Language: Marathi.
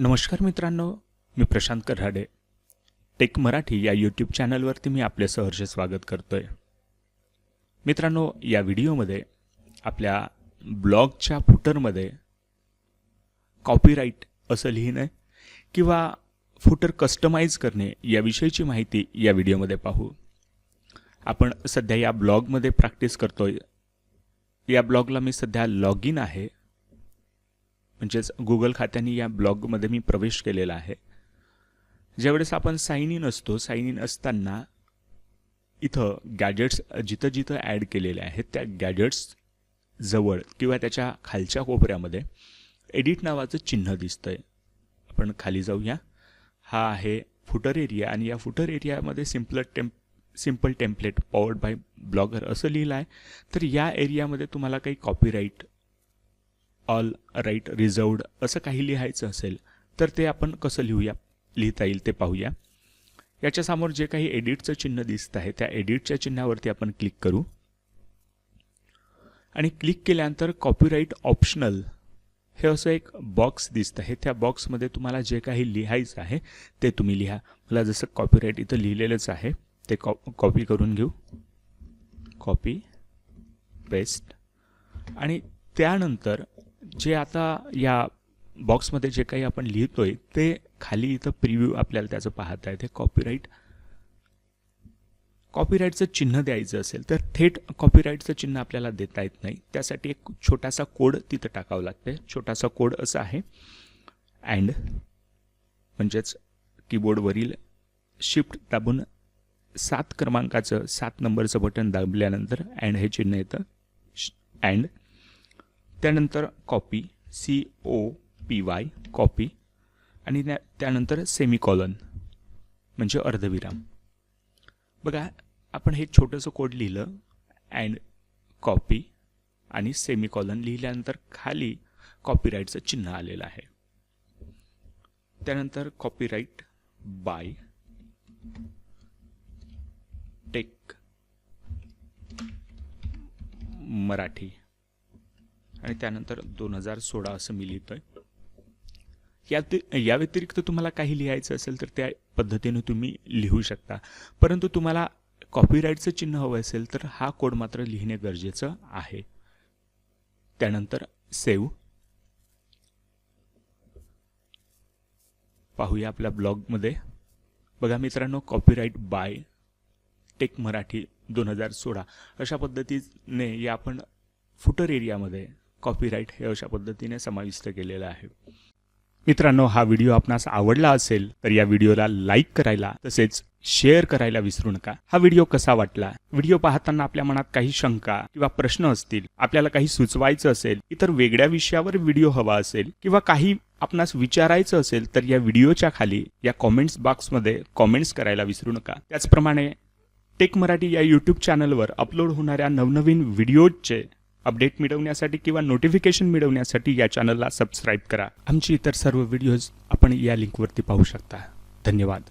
नमस्कार मित्रांनो मी प्रशांत कराडे टेक मराठी या यूट्यूब चॅनलवरती मी आपले सहर्ष स्वागत करतो आहे मित्रांनो या व्हिडिओमध्ये आपल्या ब्लॉगच्या फुटरमध्ये कॉपीराईट असं लिहिणं किंवा फुटर कस्टमाइज करणे याविषयीची माहिती या व्हिडिओमध्ये पाहू. आपण सध्या या ब्लॉगमध्ये प्रॅक्टिस करतोय. या ब्लॉगला मी सध्या लॉग इन आहे. म्हणजेच गुगल खात्याने या ब्लॉगमध्ये मी प्रवेश केलेला आहे. ज्यावेळेस आपण साईन इन असतो साईन इन असताना इथं गॅजेट्स जिथं जिथं ॲड केलेले आहेत त्या गॅजेट्स जवळ किंवा त्याच्या खालच्या कोपऱ्यामध्ये एडिट नावाचं चिन्ह दिसतं आहे आपण खाली जाऊया. हा आहे फुटर एरिया आणि या फुटर एरियामध्ये simple temp simple template powered by blogger असं लिहिलं आहे तर या एरियामध्ये तुम्हाला काही कॉपीराईट ऑल राईट रिझर्वड असं काही लिहायचं असेल तर ते आपण कसं लिहूया? लिहिता येईल ते पाहूया. याच्यासमोर जे काही एडिटचं चिन्ह दिसत आहे त्या एडिटच्या चिन्हावरती आपण क्लिक करू. आणि क्लिक केल्यानंतर कॉपीराईट ऑप्शनल हे असं एक बॉक्स दिसतं आहे. त्या बॉक्समध्ये तुम्हाला जे काही लिहायचं आहे ते तुम्ही लिहा. मला जसं कॉपीराईट इथं लिहिलेलंच आहे ते कॉ कॉपी करून घेऊ. Copy paste. आणि त्यानंतर जे आता या बॉक्समध्ये जे काही आपण लिहितोय ते खाली इथं प्रिव्ह्यू आपल्याला त्याचं पाहता येते. कॉपीराईट कॉपीराईटचं चिन्ह द्यायचं असेल तर थेट कॉपीराईटचं चिन्ह आपल्याला देता येत नाही. त्यासाठी एक छोटासा कोड तिथं टाकावं लागते छोटासा कोड असा आहे. अँड म्हणजेच कीबोर्डवरील शिफ्ट दाबून सात क्रमांकाचं सात नंबरचं बटन दाबल्यानंतर अँड हे चिन्ह येतं. अँड त्यानंतर copy C O P Y copy आणि त्या त्यानंतर सेमिकॉलन म्हणजे अर्धविराम. बघा आपण हे छोटंसं कोड लिहिलं अँड कॉपी आणि सेमिकॉलन लिहिल्यानंतर खाली कॉपीराईटचं चिन्ह आलेलं आहे. त्यानंतर कॉपीराईट बाय टेक मराठी. आणि त्यानंतर दोन हजार सोळा असं मी लिहितोय. या या व्यतिरिक्त तुम्हाला काही लिहायचं असेल तर त्या पद्धतीने तुम्ही लिहू शकता. परंतु तुम्हाला कॉपीराईटचं चिन्ह हवं असेल तर हा कोड मात्र लिहिणे गरजेचं आहे. त्यानंतर सेव्ह. पाहूया आपल्या ब्लॉगमध्ये. बघा मित्रांनो कॉपीराईट बाय टेक मराठी दोन हजार सोळा. अशा पद्धतीने या आपण फुटर एरियामध्ये कॉपीराईट हे अशा पद्धतीने समाविष्ट केलेलं आहे. मित्रांनो हा व्हिडिओ आपणास आवडला असेल तर या व्हिडिओला लाईक करायला तसेच शेअर करायला विसरू नका. हा व्हिडिओ कसा वाटला? व्हिडिओ पाहताना आपल्या मनात काही शंका किंवा प्रश्न असतील आपल्याला काही सुचवायचं असेल इतर वेगळ्या विषयावर व्हिडिओ हवा असेल किंवा काही आपणास विचारायचं असेल तर या व्हिडिओच्या खाली या कॉमेंट्स बॉक्समध्ये कॉमेंट्स करायला विसरू नका. त्याचप्रमाणे टेक मराठी या यूट्यूब चॅनलवर अपलोड होणाऱ्या नवनवीन व्हिडिओजचे अपडेट मिळवण्यासाठी किंवा नोटिफिकेशन मिळवण्यासाठी या चॅनलला सबस्क्राईब करा. आमची इतर सर्व व्हिडिओज आपण या लिंकवरती पाहू शकता. धन्यवाद.